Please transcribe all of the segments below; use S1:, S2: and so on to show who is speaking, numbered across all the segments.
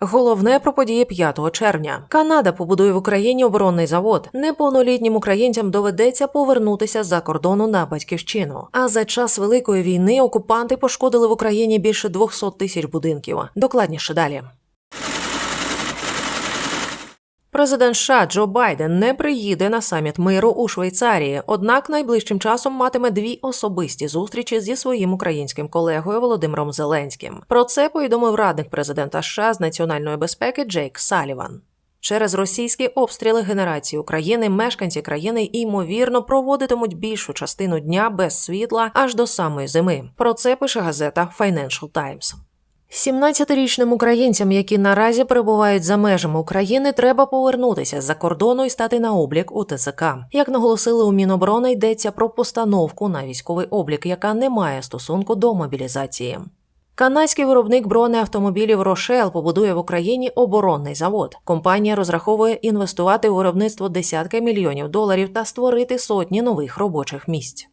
S1: Головне про події 5 червня. Канада побудує в Україні оборонний завод. Неповнолітнім українцям доведеться повернутися за кордону на батьківщину. А за час великої війни окупанти пошкодили в Україні більше 200 тисяч будинків. Докладніше далі. Президент США Джо Байден не приїде на саміт миру у Швейцарії, однак найближчим часом матиме дві особисті зустрічі зі своїм українським колегою Володимиром Зеленським. Про це повідомив радник президента США з національної безпеки Джейк Саліван. Через російські обстріли генерації України мешканці країни ймовірно проводитимуть більшу частину дня без світла аж до самої зими. Про це пише газета Financial Times. 17-річним українцям, які наразі перебувають за межами України, треба повернутися з-за кордону і стати на облік у ТЦК. Як наголосили у Міноборони, йдеться про постановку на військовий облік, яка не має стосунку до мобілізації. Канадський виробник бронеавтомобілів Рошел побудує в Україні оборонний завод. Компанія розраховує інвестувати у виробництво десятки мільйонів доларів та створити сотні нових робочих місць.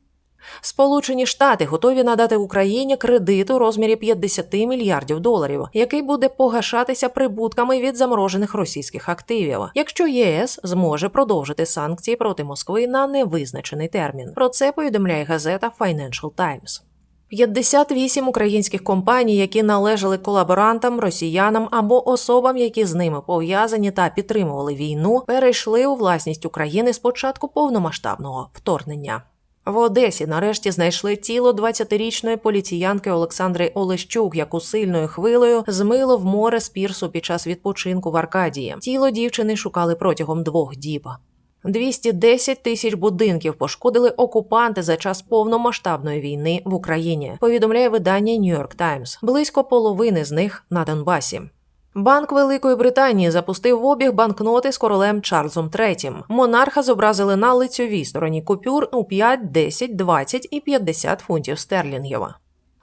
S1: Сполучені Штати готові надати Україні кредит у розмірі 50 мільярдів доларів, який буде погашатися прибутками від заморожених російських активів, якщо ЄС зможе продовжити санкції проти Москви на невизначений термін. Про це повідомляє газета Financial Times. 58 українських компаній, які належали колаборантам, росіянам або особам, які з ними пов'язані та підтримували війну, перейшли у власність України з початку повномасштабного вторгнення. В Одесі нарешті знайшли тіло 20-річної поліціянки Олександри Олещук, яку сильною хвилею змило в море з пірсу під час відпочинку в Аркадії. Тіло дівчини шукали протягом двох діб. 210 тисяч будинків пошкодили окупанти за час повномасштабної війни в Україні. Повідомляє видання New York Times. Близько половини з них на Донбасі. Банк Великої Британії запустив в обіг банкноти з королем Чарльзом III. Монарха зобразили на лицьовій стороні купюр у 5, 10, 20 і 50 фунтів стерлінгів.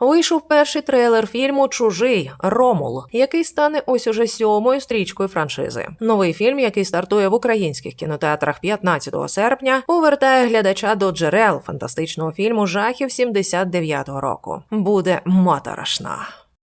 S1: Вийшов перший трейлер фільму Чужий Ромул, який стане ось уже сьомою стрічкою франшизи. Новий фільм, який стартує в українських кінотеатрах 15 серпня, повертає глядача до джерел фантастичного фільму жахів 79-го року. Буде моторошна.